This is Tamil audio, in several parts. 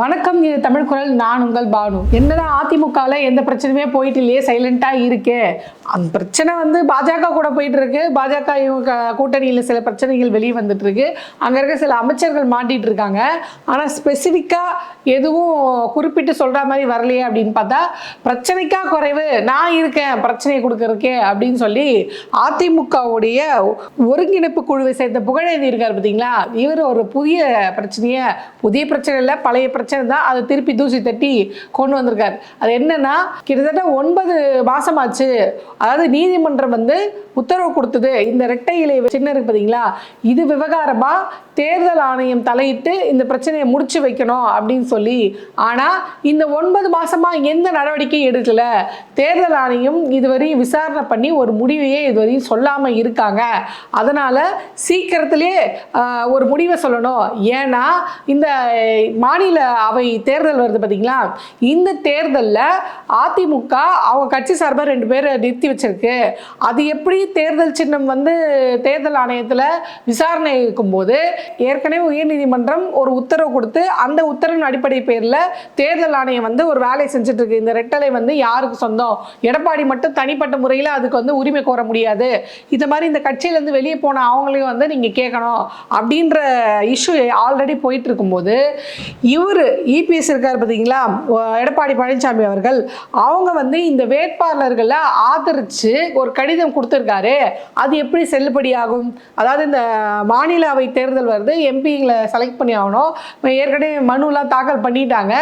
வணக்கம் இது தமிழ் குரல். நான் உங்கள் பானு. என்னதான் அதிமுகவில் எந்த பிரச்சனையுமே போயிட்டு இல்லையே சைலண்ட்டாக இருக்கே. அந்த பிரச்சனை வந்து பாஜக கூட போயிட்டு இருக்கு பாஜக இவங்க கூட்டணியில் சில பிரச்சனைகள் வெளியே வந்துட்டு இருக்கு அங்கே இருக்க சில அமைச்சர்கள் மாட்டிட்டு இருக்காங்க ஆனால் ஸ்பெசிஃபிக்காக எதுவும் குறிப்பிட்டு சொல்கிற மாதிரி வரலையே அப்படின்னு பார்த்தா பிரச்சனைக்கா குறைவு. நான் இருக்கேன் பிரச்சனையை கொடுக்கறதுக்கே அப்படின்னு சொல்லி அதிமுகவுடைய ஒருங்கிணைப்பு குழுவை சேர்ந்த புகழேந்தி இருக்கார் பார்த்தீங்களா? இவர் ஒரு புதிய பிரச்சனையை புதிய பிரச்சனை இல்லை பழைய பிரச்சனை பிரச்சனை தான். அதை திருப்பி தூசி தட்டி கொண்டு வந்திருக்காரு. அது என்னன்னா கிட்டத்தட்ட ஒன்பது மாசமாச்சு. அதாவது நீதிமன்றம் வந்து உத்தரவு கொடுத்தது. இந்த ரெட்டை இலை சின்ன இருக்கு பார்த்தீங்களா இது விவகாரமா தேர்தல் ஆணையம் தலையிட்டு இந்த பிரச்சனையை முடிச்சு வைக்கணும் அப்படின்னு சொல்லி. ஆனா இந்த ஒன்பது மாசமா எந்த நடவடிக்கையும் எடுக்கல. தேர்தல் ஆணையம் இதுவரையும் விசாரணை பண்ணி ஒரு முடிவையே இதுவரையும் சொல்லாம இருக்காங்க. அதனால சீக்கிரத்திலே ஒரு முடிவை சொல்லணும். ஏன்னா இந்த மாநில அவை தேர்தல் வருது பார்த்தீங்களா இந்த தேர்தலில் அதிமுக அவங்க கட்சி சார்பாக ரெண்டு பேர் நிறுத்தி வச்சிருக்கு. அது எப்படி தேர்தல் சின்னம் வந்து தேர்தல் ஆணையத்தில் விசாரணை இருக்கும்போது ஏற்கனவே உயர்நீதிமன்றம் ஒரு உத்தரவு கொடுத்து அந்த உத்தரவின் அடிப்படை பேரில் தேர்தல் ஆணையம் வந்து ஒரு வேலையை செஞ்சுட்டு இருக்கு. இந்த ரெட்டலை வந்து யாருக்கு சொந்தம்? எடப்பாடி மட்டும் தனிப்பட்ட முறையில் அதுக்கு வந்து உரிமை கோர முடியாது. இந்த மாதிரி இந்த கட்சியிலேருந்து வெளியே போன அவங்களையும் வந்து நீங்கள் கேட்கணும் அப்படின்ற இஷ்யூ ஆல்ரெடி போயிட்டு இருக்கும்போது இவர் இபிஎஸ் இருக்கார் பார்த்தீங்களா எடப்பாடி பழனிசாமி அவர்கள். அவங்க வந்து இந்த வேட்பாளர்களை ஆதரித்து ஒரு கடிதம் கொடுத்துருக்காரு. அது எப்படி செல்லுபடியாகும்? அதாவது இந்த மாநில அவை தேர்தல் வருது எம்பிங்களை செலக்ட் பண்ணி ஆகணும். ஏற்கனவே மனுலாம் தாக்கல் பண்ணிட்டாங்க.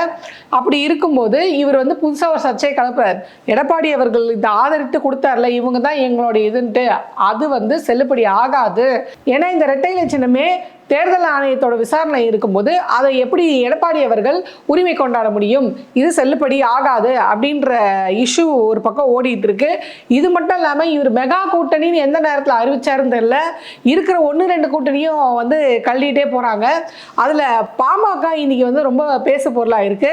அப்படி இருக்கும்போது இவர் வந்து புதுசாக ஒரு சர்ச்சையை கலப்புறார் எடப்பாடி அவர்கள் இந்த ஆதரித்து கொடுத்தார்ல இவங்க தான் எங்களுடைய இதுன்ட்டு. அது வந்து செல்லுபடி ஆகாது. ஏன்னா இந்த ரெட்டையிலை சின்னமே தேர்தல் ஆணையத்தோட விசாரணை இருக்கும்போது அதை எப்படி எடப்பாடி அவர்கள் உரிமை கொண்டாட முடியும்? இது செல்லுபடி ஆகாது அப்படின்ற இஷ்யூ ஒரு பக்கம் ஓடிட்டு இருக்கு. இது மட்டும் இல்லாமல் இவர் மெகா கூட்டணின்னு எந்த நேரத்தில் அறிவிச்சாருன்னு தெரியல. இருக்கிற ஒன்று ரெண்டு கூட்டணியும் வந்து கள்ளிட்டே போகிறாங்க அதில் பாமக இன்னைக்கு வந்து ரொம்ப பேசு பொருளாக இருக்கு.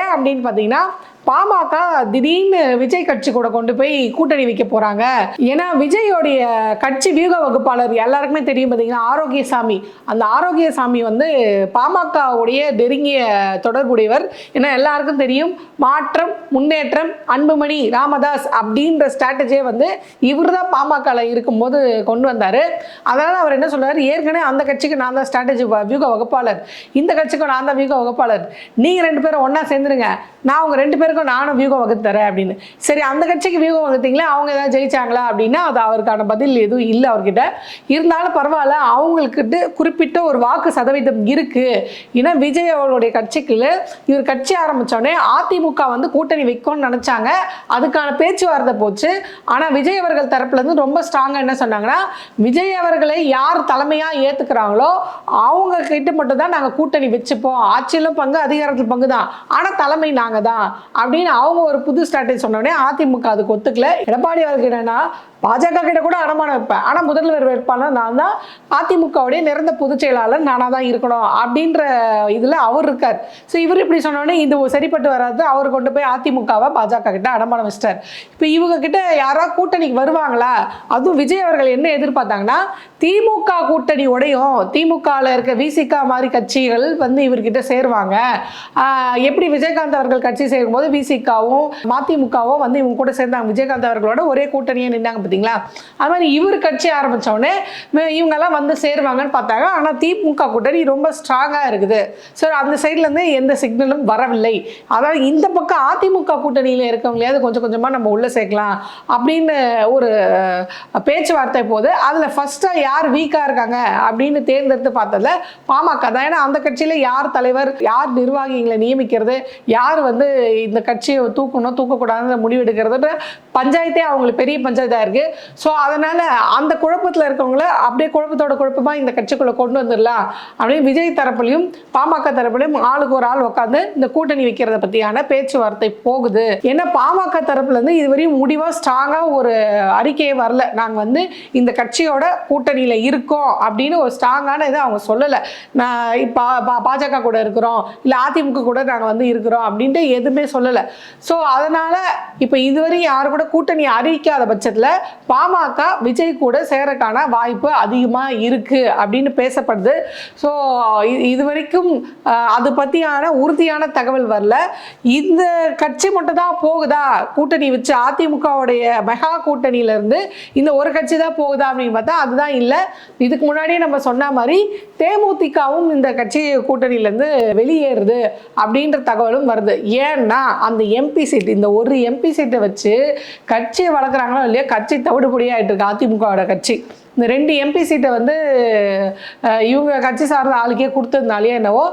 ஏன் அப்படின்னு பார்த்தீங்கன்னா பாமக திடீர்னு விஜய் கட்சி கூட கொண்டு போய் கூட்டணி வைக்க போறாங்க. ஏன்னா விஜயோடைய கட்சி வியூக வகுப்பாளர் எல்லாருக்குமே தெரியும் பார்த்தீங்கன்னா ஆரோக்கியசாமி. அந்த ஆரோக்கியசாமி வந்து பாமகவுடைய நெருங்கிய தொடர்புடையவர். ஏன்னா எல்லாருக்கும் தெரியும் மாற்றம் முன்னேற்றம் அன்புமணி ராமதாஸ் அப்படின்ற ஸ்ட்ராட்டஜியை வந்து இவர் தான் பாமகவில் இருக்கும்போது கொண்டு வந்தார். அதனால் அவர் என்ன சொல்கிறார் ஏற்கனவே அந்த கட்சிக்கு நான் தான் ஸ்ட்ராட்டஜி வியூக வகுப்பாளர். இந்த கட்சிக்கு நான் தான் வியூக வகுப்பாளர். நீங்கள் ரெண்டு பேரும் ஒன்றா சேர்ந்துருங்க. நான் உங்கள் ரெண்டு பேரும் பேருக்கும் நானும் வியூகம் வகுத்து தரேன் அப்படின்னு. சரி அந்த கட்சிக்கு வியூகம் வகுத்தீங்களா? அவங்க ஏதாவது ஜெயிச்சாங்களா அப்படின்னா அது அவருக்கான பதில் எதுவும் இல்லை அவர்கிட்ட. இருந்தாலும் பரவாயில்ல அவங்களுக்கிட்ட குறிப்பிட்ட ஒரு வாக்கு சதவீதம் இருக்கு. ஏன்னா விஜய் அவர்களுடைய கட்சிக்குள்ள இவர் கட்சி ஆரம்பித்தோடனே அதிமுக வந்து கூட்டணி வைக்கும்னு நினைச்சாங்க. அதுக்கான பேச்சுவார்த்தை போச்சு. ஆனால் விஜய் அவர்கள் தரப்புல இருந்து ரொம்ப ஸ்ட்ராங்காக என்ன சொன்னாங்கன்னா விஜய் அவர்களை யார் தலைமையாக ஏத்துக்கிறாங்களோ அவங்க கிட்ட மட்டும் தான் நாங்கள் கூட்டணி வச்சுப்போம். ஆட்சியிலும் பங்கு அதிகாரத்தில் பங்கு தான் ஆனா தலைமை நாங்க தான் அப்படின்னு அவங்க ஒரு புது ஸ்ட்ராட்டஜி சொன்னோடனே அதிமுக அதுக்கு ஒத்துக்கல. எடப்பாடி அவருக்கு என்னன்னா பாஜக கிட்ட கூட அடமானம் வைப்பேன். ஆனால் முதல்வர் வேட்பாளர் நான் தான் அதிமுகவுடைய நிறந்த பொதுச் செயலாளர் நானாக தான் இருக்கணும் அப்படின்ற இதில் அவர் இருக்கார். ஸோ இவர் இப்படி சொன்னோடனே இது சரிப்பட்டு வராது. அவர் கொண்டு போய் அதிமுகவை பாஜக கிட்ட அடமானம் வச்சிட்டார். இப்போ இவங்க கிட்ட யாராவது கூட்டணிக்கு வருவாங்களா? அதுவும் விஜய் அவர்கள் என்ன எதிர்பார்த்தாங்கன்னா திமுக கூட்டணி உடையும். திமுகவில் இருக்க விசிகா மாதிரி கட்சிகள் வந்து இவர்கிட்ட சேருவாங்க. எப்படி விஜயகாந்த் அவர்கள் கட்சி சேரும்போது விசிகாவும் மதிமுகவும் வந்து இவங்க கூட சேர்ந்தாங்க. விஜயகாந்த் அவர்களோட ஒரே கூட்டணியே நின்னாங்க பார்த்தீங்களா அது மாதிரி இவர் கட்சி ஆரம்பித்தோடனே இவங்கெல்லாம் வந்து சேருவாங்கன்னு பார்த்தாங்க. ஆனால் திமுக கூட்டணி ரொம்ப ஸ்ட்ராங்காக இருக்குது. ஸோ அந்த சைட்லேருந்து எந்த சிக்னலும் வரவில்லை. அதாவது இந்த பக்கம் அதிமுக கூட்டணியில் இருக்கவங்களையாவது கொஞ்சம் கொஞ்சமாக நம்ம உள்ளே சேர்க்கலாம் அப்படின்னு ஒரு பேச்சுவார்த்தை போது அதில் ஃபஸ்ட்டாக யார் வீக்காக இருக்காங்க அப்படின்னு தேர்ந்தெடுத்து பார்த்ததுல பாமக தான். ஏன்னா அந்த கட்சியில் யார் தலைவர் யார் நிர்வாகிகளை நியமிக்கிறது யார் வந்து இந்த கட்சியை தூக்கணும் தூக்கக்கூடாதுன்னு முடிவெடுக்கிறத பஞ்சாயத்தே அவங்களுக்கு பெரிய பஞ்சாயத்தாக இருக்கு. ஸோ அதனால அந்த குழப்பத்தில் இருக்கவங்கள அப்படியே குழப்பத்தோட குழப்பமாக இந்த கட்சிக்குள்ளே கொண்டு வந்துடலாம். அப்படின்னு விஜய் தரப்புலையும் பாமக தரப்புலையும் ஆளுக்கு ஒரு ஆள் உட்காந்து இந்த கூட்டணி வைக்கிறத பற்றியான பேச்சுவார்த்தை போகுது. ஏன்னா பாமக தரப்புலேருந்து இதுவரையும் முடிவாக ஸ்ட்ராங்காக ஒரு அறிக்கையே வரல. நாங்கள் வந்து இந்த கட்சியோட கூட்டணியில் இருக்கோம் அப்படின்னு ஒரு ஸ்ட்ராங்கான இதை அவங்க சொல்லலை. நான் இப்போ பாஜக கூட இருக்கிறோம் இல்லை அதிமுக கூட நாங்கள் வந்து இருக்கிறோம் அப்படின்ட்டு எதுவுமே சொல்லலை. ஸோ அதனால் இப்போ இதுவரையும் யாரு கூட கூட கூட்டணி அறிவிக்காத பட்சத்தில் பாமக விஜய் கூட சேரக்கான வாய்ப்பு அதிகமாக இருக்கு அப்படின்னு பேசப்படுது. ஸோ இது வரைக்கும் அது பற்றியான உறுதியான தகவல் வரல. இந்த கட்சி மட்டும் தான் போகுதா? கூட்டணி வச்சு அதிமுகவுடைய மெகா கூட்டணியிலேருந்து இந்த ஒரு கட்சி தான் போகுதா அப்படின்னு பார்த்தா அதுதான் இல்லை. இதுக்கு முன்னாடியே நம்ம சொன்ன மாதிரி தேமுதிகவும் இந்த கட்சி கூட்டணியிலேருந்து வெளியேறுது அப்படின்ற தகவலும் வருது. ஏன்னா அந்த எம்பி சீட் இந்த ஒரு எம்பி சீட்டை வச்சு கட்சியை வளர்க்குறாங்களோ இல்லையோ கட்சி தவிடுபடியாயிட்டு இருக்கு. அதிமுகவோட கட்சி. இந்த ரெண்டு எம்பி சீட்டை வந்து இவங்க கட்சி சார்ந்த ஆளுக்கே கொடுத்ததுனாலே என்னவோ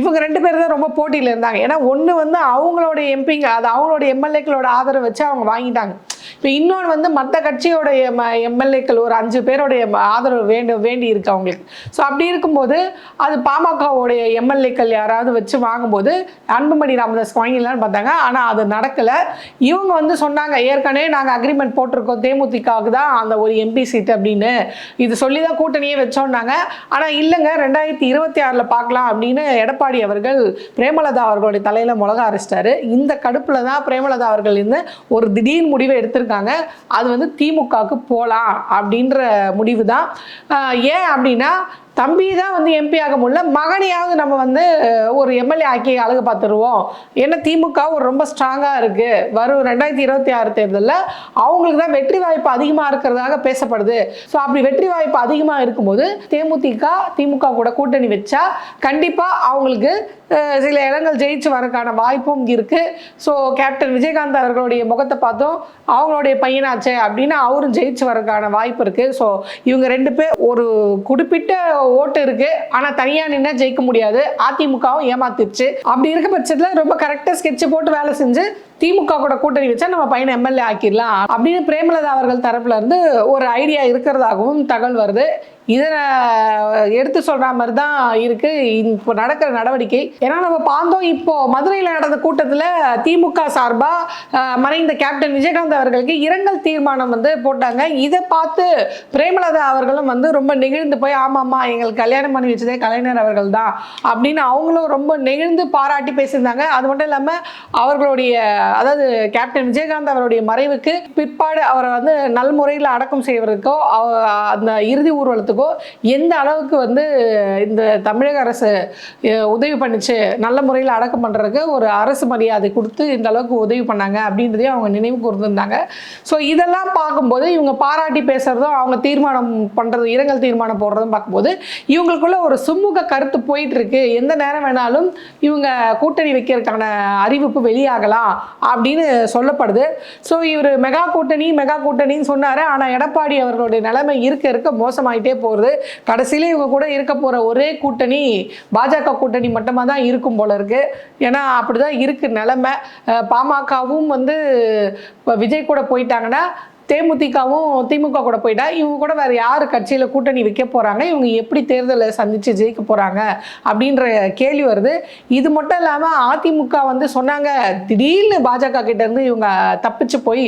இவங்க ரெண்டு பேர் தான் ரொம்ப போட்டியில் இருந்தாங்க. ஏன்னா ஒன்று வந்து அவங்களோட எம்பிங்க அது அவங்களோட எம்எல்ஏக்களோட ஆதரவு வச்சு அவங்க வாங்கிட்டாங்க. இப்போ இன்னொன்று வந்து மற்ற கட்சியோடைய எம்எல்ஏக்கள் ஒரு அஞ்சு பேருடைய ஆதரவு வேண்டும் வேண்டி இருக்கு அவங்களுக்கு. ஸோ அப்படி இருக்கும்போது அது பாமகவுடைய எம்எல்ஏக்கள் யாராவது வச்சு வாங்கும்போது அன்புமணி ராமதாஸ் வாங்கிடலான்னு பார்த்தாங்க. ஆனால் அது நடக்கலை. இவங்க வந்து சொன்னாங்க ஏற்கனவே நாங்கள் அக்ரிமெண்ட் போட்டிருக்கோம் தேமுதிகாவுக்கு தான் அந்த ஒரு எம்பி சீட் அப்படின்னு. இது சொல்லி தான் கூட்டணியே வச்சோன்னாங்க ஆனால் இல்லைங்க ரெண்டாயிரத்தி இருபத்தி ஆறில் பார்க்கலாம் அப்படின்னு எடப்பாடி அவர்கள் பிரேமலதா அவர்களுடைய தலையில் மிளகா அரைச்சிட்டாரு. இந்த கடுப்பில் தான் பிரேமலதா அவர்கள் இருந்து ஒரு திடீர் முடிவை எடுத்து எடுத்திருக்காங்க. அது வந்து திமுகவுக்கு போகலாம் அப்படின்ற முடிவு தான் ஏன் அப்படின்னா தம்பி தான் வந்து எம்பி ஆக முடியல. மகனையாவது நம்ம வந்து ஒரு எம்எல்ஏ ஆக்கி அழகு பார்த்துருவோம். ஏன்னா திமுக ஒரு ரொம்ப ஸ்ட்ராங்காக இருக்குது வரும் ரெண்டாயிரத்தி இருபத்தி ஆறு தேர்தலில் அவங்களுக்கு தான் வெற்றி வாய்ப்பு அதிகமாக இருக்கிறதாக பேசப்படுது. ஸோ அப்படி வெற்றி வாய்ப்பு அதிகமாக இருக்கும்போது தேமுதிக திமுக கூட கூட்டணி வச்சா கண்டிப்பாக அவங்களுக்கு சில இடங்கள் ஜெயிச்சு வரக்கான வாய்ப்பும் இருக்குது ஸோ கேப்டன் விஜயகாந்த் அவர்களுடைய முகத்தை பார்த்தோம். அவங்களுடைய பையனாச்சே அப்படின்னு அவரும் ஜெயிச்சு வரக்கான வாய்ப்பு இருக்குது ஸோ இவங்க ரெண்டு பேர் ஒரு குறிப்பிட்ட ஓட்டு இருக்கு. ஆனா தனியா நின்னா ஜெயிக்க முடியாது. அதிமுகவும் ஏமாத்திருச்சு. அப்படி இருக்க பட்சத்துல ரொம்ப கரெக்டா ஸ்கெட்ச் போட்டு வேலை செஞ்சு திமுக கூட கூட்டணி வச்சா நம்ம பையனை எம்எல்ஏ ஆக்கிடலாம். அப்படின்னு பிரேமலதா அவர்கள் தரப்புல இருந்து ஒரு ஐடியா இருக்கிறதாகவும் தகவல் வருது. இதை எடுத்து சொல்கிற மாதிரி தான் இருக்குது இப்போ நடக்கிற நடவடிக்கை. ஏன்னா நம்ம பார்த்தோம் இப்போது மதுரையில் நடந்த கூட்டத்தில் திமுக சார்பாக மறைந்த கேப்டன் விஜயகாந்த் அவர்களுக்கு இரங்கல் தீர்மானம் வந்து போட்டாங்க. இதை பார்த்து பிரேமலதா அவர்களும் வந்து ரொம்ப நெகிழ்ந்து போய் ஆமாம்மா எங்களுக்கு கல்யாணம் பண்ணி வச்சதே கலைஞர் அவர்கள் தான் அப்படின்னு அவங்களும் ரொம்ப நெகிழ்ந்து பாராட்டி பேசியிருந்தாங்க. அது மட்டும் இல்லாமல் அவர்களுடைய அதாவது கேப்டன் விஜயகாந்த் அவருடைய மறைவுக்கு பிற்பாடு அவரை வந்து நல்முறையில் அடக்கம் செய்வதற்கோ அந்த இறுதி ஊர்வலத்துக்கு எந்த அளவுக்கு வந்து இந்த தமிழக அரசு உதவி பண்ணுச்சு நல்ல முறையில் அடக்கம் பண்ணுறதுக்கு ஒரு அரசு மரியாதை கொடுத்து இந்த அளவுக்கு உதவி பண்ணாங்க அப்படின்றதையும் அவங்க நினைவு கூர்ந்துருந்தாங்க. ஸோ இதெல்லாம் பார்க்கும்போது இவங்க பாராட்டி பேசுறதும் அவங்க தீர்மானம் பண்ணுறது இரங்கல் தீர்மானம் போடுறதும் பார்க்கும்போது இவங்களுக்குள்ள ஒரு சுமூக கருத்து போயிட்டு இருக்கு எந்த நேரம் வேணாலும் இவங்க கூட்டணி வைக்கிறதுக்கான அறிவிப்பு வெளியாகலாம் அப்படின்னு சொல்லப்படுது. ஸோ இவர் மெகா கூட்டணி மெகா கூட்டணின்னு சொன்னார். ஆனால் எடப்பாடி அவர்களுடைய நிலைமை இருக்க இருக்க மோசமாயிட்டே போகுது. கடைசியில இவங்க கூட இருக்க போகிற ஒரே கூட்டணி பாஜக கூட்டணி மட்டுமா தான் இருக்கும் போல இருக்கு. ஏன்னா அப்படிதான் இருக்கு நிலைமை. பாமகவும் வந்து விஜய் கூட போயிட்டாங்கன்னா தேமுதிகவும் திமுக கூட போயிட்டா இவங்க கூட வேற யார் கட்சியில் கூட்டணி வைக்க போகிறாங்க இவங்க எப்படி தேர்தலை சந்தித்து ஜெயிக்க போகிறாங்க அப்படின்ற கேள்வி வருது. இது மட்டும் இல்லாமல் அதிமுக வந்து சொன்னாங்க திடீர்னு பாஜக கிட்டேருந்து இவங்க தப்பிச்சு போய்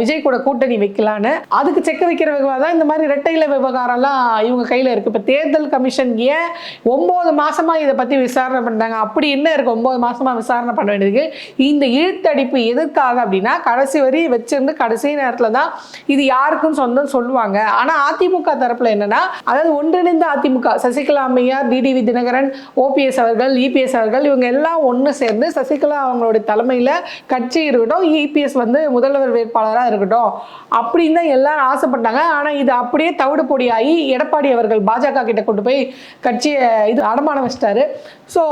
விஜய் கூட கூட்டணி வைக்கலான்னு. அதுக்கு செக்க வைக்கிற விவகாரம் தான் இந்த மாதிரி இரட்டையில விவகாரம்லாம் இவங்க கையில் இருக்கு. இப்போ தேர்தல் கமிஷன் ஏன் ஒம்பது மாதமாக இதை பற்றி விசாரணை பண்ணாங்க அப்படி என்ன இருக்குது ஒம்பது மாதமாக விசாரணை பண்ண வேண்டியதுக்கு இந்த இழுத்தடிப்பு எதுக்காக அப்படின்னா கடைசி வரி வச்சிருந்து கடைசி நேரத்தில் தான் இது யாருக்கும் சொந்தம் சொல்லுவாங்க. ஆனா அதிமுக தரப்புல என்னன்னா அதாவது ஒன்றிணைந்த அதிமுக சசிகலா அம்மையார் டிடிவி தினகரன் ஓபிஎஸ் அவர்கள் இபிஎஸ் அவர்கள் இவங்க எல்லாம் ஒன்று சேர்ந்து சசிகலா அவங்களுடைய தலைமையில கட்சி இருக்கட்டும் இபிஎஸ் வந்து முதல்வர் வேட்பாளராக இருக்கட்டும் அப்படின்னு தான் எல்லாரும் ஆசைப்பட்டாங்க. ஆனா இது அப்படியே தவிடு பொடியாகி எடப்பாடி அவர்கள் பாஜக கிட்ட கொண்டு போய் கட்சியை இது அடமானம் வச்சிட்டாரு. ஸோ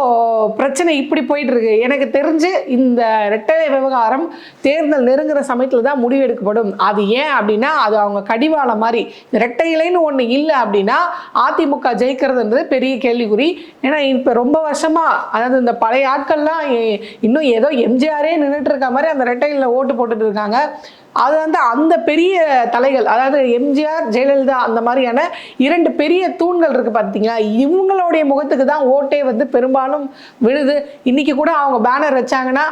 பிரச்சனை இப்படி போயிட்டு இருக்கு. எனக்கு தெரிஞ்சு இந்த ரெட்டை விவகாரம் தேர்தல் நெருங்குற சமயத்தில் தான் முடிவெடுக்கப்படும் அது ஏன் அப்படின்னா அது அவங்க கடிவாளம் மாதிரி இரட்டை இலைன்னு ஒன்று இல்லை அப்படின்னா அதிமுக ஜெயிக்கிறதுன்றது பெரிய கேள்விக்குறி. ஏன்னா இப்போ ரொம்ப வருஷமாக அதாவது இந்த பழைய ஆட்கள்லாம் இன்னும் ஏதோ எம்ஜிஆரே நின்றுட்டு இருக்க மாதிரி அந்த ரெட்டையில் ஓட்டு போட்டுட்டு இருக்காங்க. அது வந்து அந்த பெரிய தலைகள் அதாவது எம்ஜிஆர் ஜெயலலிதா அந்த மாதிரியான இரண்டு பெரிய தூண்கள் இருக்குது பார்த்தீங்களா இவங்களுடைய முகத்துக்கு தான் ஓட்டே வந்து பெரும்பாலும் விழுது. இன்னைக்கு கூட அவங்க பேனர் வச்சாங்கன்னா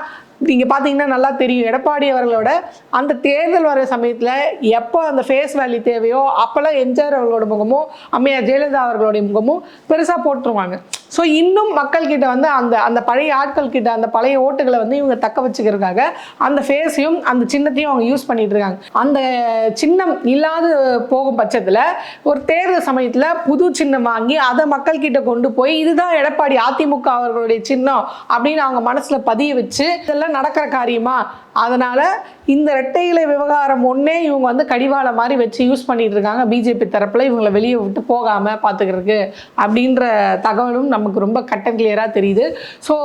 நீங்கள் பார்த்தீங்கன்னா நல்லா தெரியும். எடப்பாடி அவர்களோட அந்த தேர்தல் வர சமயத்தில் எப்போ அந்த ஃபேஸ் வேல்யூ தேவையோ அப்போல்லாம் எம்ஜிஆர் அவர்களோட முகமும் அம்மையா ஜெயலலிதா அவர்களுடைய முகமும் பெருசாக போட்டுருவாங்க. ஸோ இன்னும் மக்கள்கிட்ட வந்து அந்த அந்த பழைய ஆட்கள் கிட்ட அந்த பழைய ஓட்டுகளை வந்து இவங்க தக்க வச்சுக்கிறதுக்காக அந்த ஃபேஸையும் அந்த சின்னத்தையும் அவங்க யூஸ் பண்ணிட்டு இருக்காங்க. அந்த சின்னம் இல்லாத போகும் பட்சத்தில் ஒரு தேர்தல் சமயத்தில் புது சின்னம் வாங்கி அதை மக்கள்கிட்ட கொண்டு போய் இதுதான் எடப்பாடி அதிமுக அவர்களுடைய சின்னம் அப்படின்னு அவங்க மனசில் பதிய வச்சு இதெல்லாம் நடக்கிற காரியமா? அதனால் இந்த ரெட்டை இலை விவகாரம் ஒன்னே இவங்க வந்து கடிவாள மாதிரி வச்சு யூஸ் பண்ணிட்டு இருக்காங்க. பிஜேபி தரப்பில் இவங்களை வெளியே விட்டு போகாமல் பார்த்துக்கிறதுக்கு அப்படின்ற தகவலும் நமக்கு ரொம்ப கட்டன் கிளியராக தெரியுது. ஸோ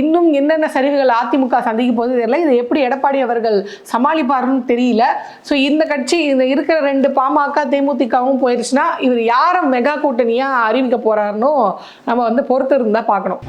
இன்னும் என்னென்ன சரிவுகள் அதிமுக சந்திக்க போது தெரியல. இதை எப்படி எடப்பாடி அவர்கள் சமாளிப்பாருன்னு தெரியல. ஸோ இந்த கட்சி இந்த இருக்கிற ரெண்டு பாமக தேமுதிகவும் போயிடுச்சுன்னா இவர் யாரை மெகா கூட்டணியாக அறிவிக்க போகிறாருன்னு நம்ம வந்து பொறுத்து இருந்தால் பார்க்கணும்.